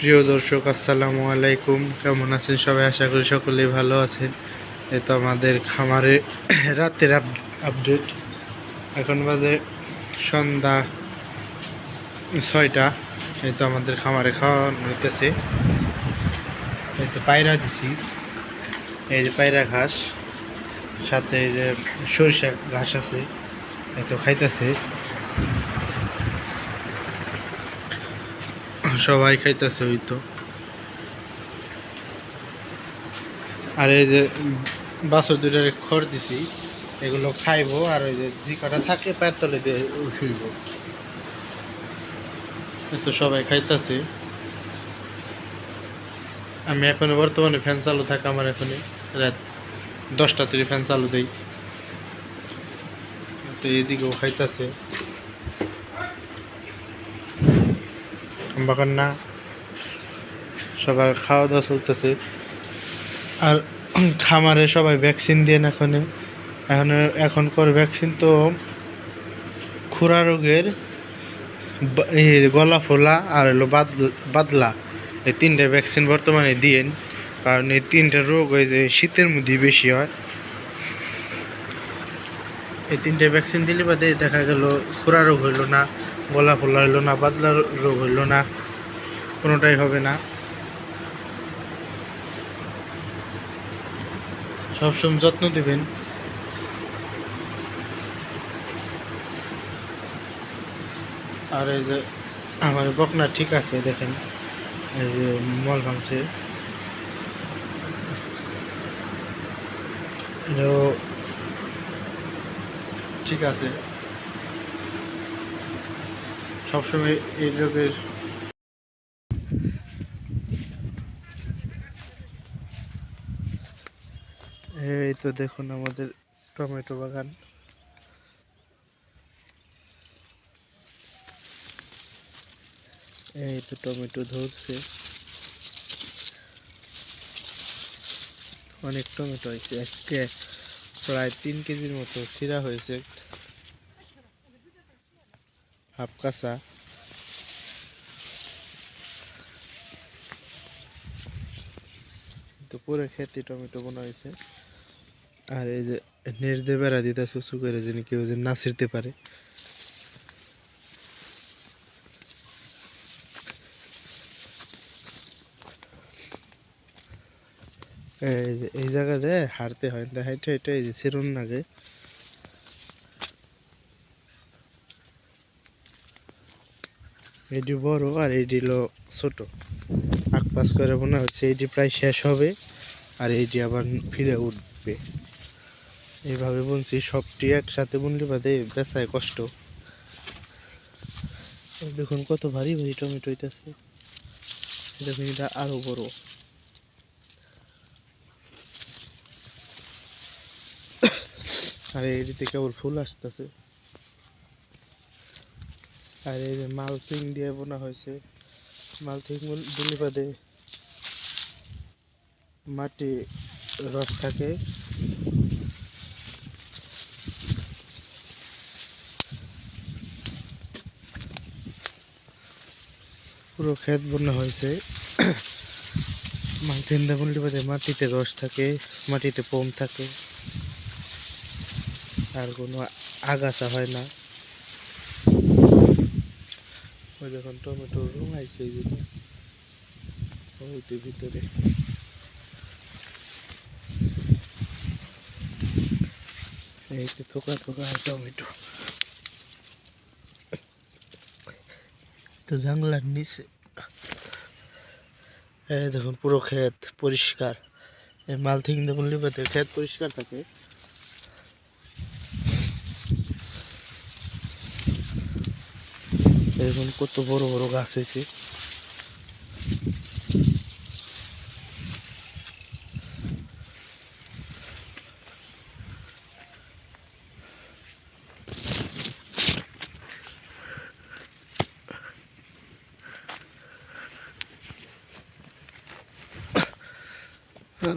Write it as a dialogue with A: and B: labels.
A: প্রিয় দর্শক, আসসালামু আলাইকুম। কেমন আছেন সবাই? আশা করি সকলেই ভালো আছেন। এ তো আমাদের খামারে রাতের আপ- আপডেট এখন বাজে সন্ধ্যা ছয়টা। এই তো আমাদের খামারে খাওয়া হইতেছে। এই তো পায়রা দিছি। এই যে পায়রা ঘাস, সাথে এই যে সরিষা ঘাস আছে এই তো খাইতেছে। সবাই খাইতেছে ওই তো। আর এই যে বাছর দুটার খড় দিছি, এগুলো খাইবো, আর ওই যে যে কটা থাকে প্যার তলে দিয়ে শুইব। তো সবাই খাইতেছে। আমি এখন বর্তমানে ফ্যান চালু থাকে আমার এখানে রাত দশটা থেকে ফ্যান চালু দেই। তো এদিকেও খাইতেছে। বাগান না। সবার খাওয়া দাওয়া চলতেছে। আর খামারে সবাই ভ্যাকসিন দিয়ে এখন। এখন এখনকার ভ্যাকসিন তো খুরা রোগের গলা ফোলা আর হলো বাদ- বাদলা, এই তিনটে ভ্যাকসিন বর্তমানে দিয়েন। কারণ এই তিনটা রোগ ওই যে শীতের মধ্যে বেশি হয়। এই তিনটে ভ্যাকসিন দিলে বাদে দেখা গেল খুরা রোগ হইল না, গলা ফোলা হইল না, বাদলা রোগ হইল না। কোনোটাই হবে না। সবসময় যত্ন দেবেন। আর এই যে আমার বকনা ঠিক আছে, দেখেন। এই যে মল ভাঙছে। ঠিক আছে। সবসময় এই রোগের এই তো দেখুন আমাদের টমেটো বাগান। এই তো টমেটো ধরছে। অনেক টমেটো হয়েছে। আজকে প্রায় তিন কেজির মতো সিরা হয়েছে। হাফ কাঁচা। তো পুরো খেতে টমেটো বোনা হয়েছে। আর এই যে নেট দিয়ে বেড়া দিতে উঁচু করে যেন কেউ যেন না ছিঁড়তে পারে। এই জায়গাতে হারতে হয় না হাইটে হাইটে এই যে ছিরুন লাগে এটি বড় আর এইটি হলো ছোট। আক পাস করে মনে হচ্ছে এইটি প্রায় শেষ হবে, আর এইটি আবার ফিরে উঠবে। এইভাবে বুনছি, সবটি একসাথে বুনলে বাদে বেচায় কষ্ট। দেখুন কত ভারী ভারী টমেটো হইতেছে। দেখুন, এটা আরও বড়। আর এইটিতে কেবল ফুল আসতেছে। আর এই যে মালচিং দিয়ে বোনা হয়েছে। মালচিং দিলে বাদে মাটি রস থাকে। পুরো ক্ষেত বোনা হয়েছে। বাদে মাটিতে রস থাকে, মাটিতে পম থাকে। আর কোনো আগাছা হয় না। ওই দেখুন, টমেটো রুম আইছে এই জন্য। ওই তো ভিতরে। এই থোকা থোকা টমেটো। তো জাংলার নিচে। এই দেখুন, পুরো ক্ষেত পরিষ্কার। এই থেকে দেখুন লিবাতে ক্ষেত পরিষ্কার থাকে। দেখুন কত বড় বড় গাছ হয়েছে। Uh,